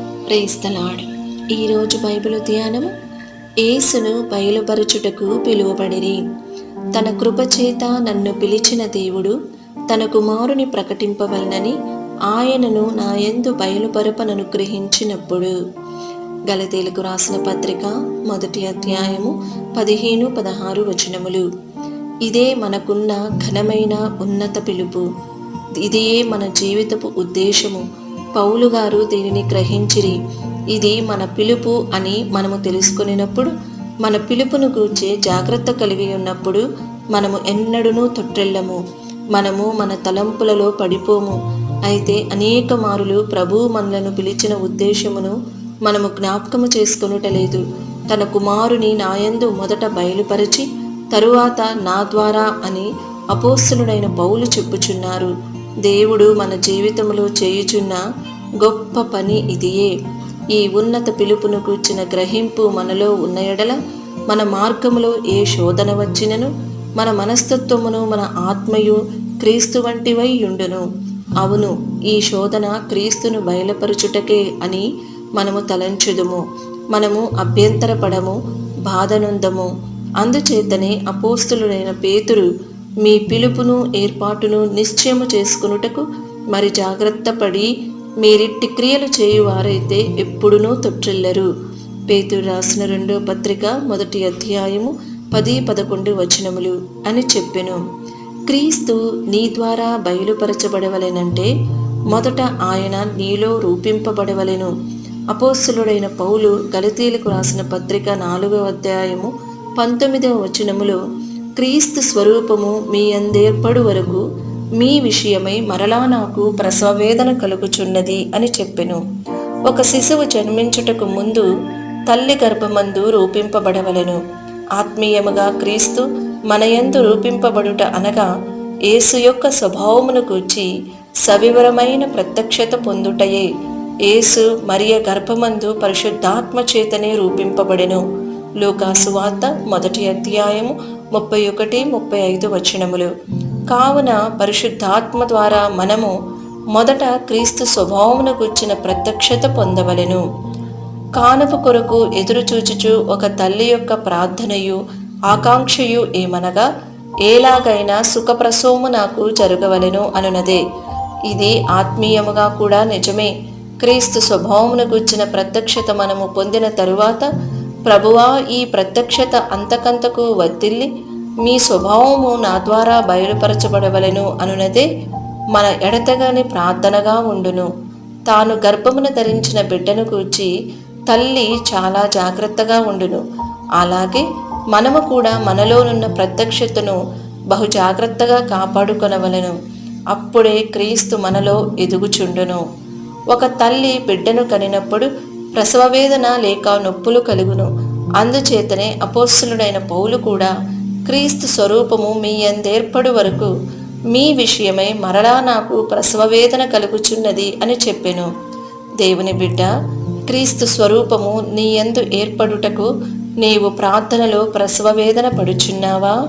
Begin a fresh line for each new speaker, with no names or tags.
ప్రేస్తలాడు ఈరోజు బైబిల్ ధ్యానము. ఏసును బయలుపరచుటకు పిలువబడిరి. తన కృపచేత నన్ను పిలిచిన దేవుడు తన కుమారుని ప్రకటింపవలనని ఆయనను నా యందు బయలుపరపనను గ్రహించినప్పుడు. గలతీలకు రాసిన పత్రిక మొదటి అధ్యాయము పదిహేను పదహారు వచనములు. ఇదే మనకున్న ఘనమైన ఉన్నత పిలుపు. ఇదే మన జీవితపు ఉద్దేశము. పౌలు గారు దీనిని గ్రహించిరి. ఇది మన పిలుపు అని మనము తెలుసుకునేటప్పుడు మన పిలుపును గూర్చి జాగ్రత్త కలిగి ఉన్నప్పుడు మనము ఎన్నడూనూ తొట్టెళ్ళము మనము మన తలంపులలో పడిపోము. అయితే అనేక మారులు ప్రభు మనలను పిలిచిన ఉద్దేశమును మనము జ్ఞాపకము చేసుకొనుటలేదు తన కుమారుని నాయందు మొదట బయలుపరిచి తరువాత నా ద్వారా అని అపోస్తులుడైన పౌలు చెప్పుచున్నారు. దేవుడు మన జీవితంలో చేయుచున్న గొప్ప పని ఇదియే. ఈ ఉన్నత పిలుపును కూర్చిన గ్రహింపు మనలో ఉన్న ఎడల మన మార్గములో ఏ శోధన వచ్చినను మన మనస్తత్వమును మన ఆత్మయు క్రీస్తు వంటివై ఉండును అవును ఈ శోధన క్రీస్తును బయలుపరుచుటకే అని మనము తలంచుదుము. మనము అభ్యంతరపడము బాధనుందము అందుచేతనే అపోస్తులుడైన పేతురు మీ పిలుపును ఏర్పాటును నిశ్చయము చేసుకునుటకు మరి జాగ్రత్త పడి మీరిట్టి క్రియలు చేయువారైతే ఎప్పుడునూ తొట్టిల్లరు పేతుడు రాసిన రెండో పత్రిక మొదటి అధ్యాయము పది పదకొండు వచనములు అని చెప్పెను. క్రీస్తు నీ ద్వారా బయలుపరచబడవలెనంటే మొదట ఆయన నీలో రూపింపబడవలెను. అపోస్సులుడైన పౌలు గలతీలకు రాసిన పత్రిక నాలుగవ అధ్యాయము పంతొమ్మిదవ వచనములో క్రీస్తు స్వరూపము మీ అందేర్పడు వరకు మీ విషయమై మరలా నాకు ప్రసవవేదన కలుగుచున్నది అని చెప్పెను. ఒక శిశువు జన్మించుటకు ముందు తల్లి గర్భమందు రూపింపబడవలెను. ఆత్మీయముగా క్రీస్తు మనయందు రూపింపబడుట అనగా యేసు యొక్క స్వభావమును గూర్చి సవివరమైన ప్రత్యక్షత పొందుటయే. యేసు మరియ గర్భమందు పరిశుద్ధాత్మ చేతనే రూపింపబడెను. లోకాసువార్త మొదటి అధ్యాయము ముప్పై ఒకటి ముప్పై ఐదు వచనములు. కావున పరిశుద్ధాత్మ ద్వారా మనము మొదట క్రీస్తు స్వభావమును గుర్చిన ప్రత్యక్షత పొందవలెను. కానుపు కొరకు ఎదురుచూచుచు ఒక తల్లి యొక్క ప్రార్థనయు ఆకాంక్షయు ఏమనగా ఏలాగైనా సుఖప్రసవము నాకు జరగవలెను అనునదే. ఇది ఆత్మీయముగా కూడా నిజమే. క్రీస్తు స్వభావమును గుర్చిన ప్రత్యక్షత మనము పొందిన తరువాత ప్రభువా ఈ ప్రత్యక్షత అంతకంతకు వర్తిల్లి మీ స్వభావము నా ద్వారా బయలుపరచబడవలెను అనునదే మన ఎడతగాని ప్రార్థనగా ఉండును. తాను గర్భమున ధరించిన బిడ్డను కూర్చి తల్లి చాలా జాగ్రత్తగా ఉండును. అలాగే మనము కూడా మనలోనున్న ప్రత్యక్షతను బహు జాగ్రత్తగా కాపాడుకొనవలెను. అప్పుడే క్రీస్తు మనలో ఎదుగుచుండును. ఒక తల్లి బిడ్డను కనినప్పుడు ప్రసవవేదన లేక నొప్పులు కలుగును. అందుచేతనే అపోస్తులుడైన పౌలు కూడా క్రీస్తు స్వరూపము మీ అందేర్పడు వరకు మీ విషయమై మరలా నాకు ప్రసవ వేదన కలుగుచున్నది అని చెప్పెను. దేవుని బిడ్డ క్రీస్తు స్వరూపము నీ ఎందు ఏర్పడుటకు నీవు ప్రార్థనలో ప్రసవవేదన పడుచున్నావా?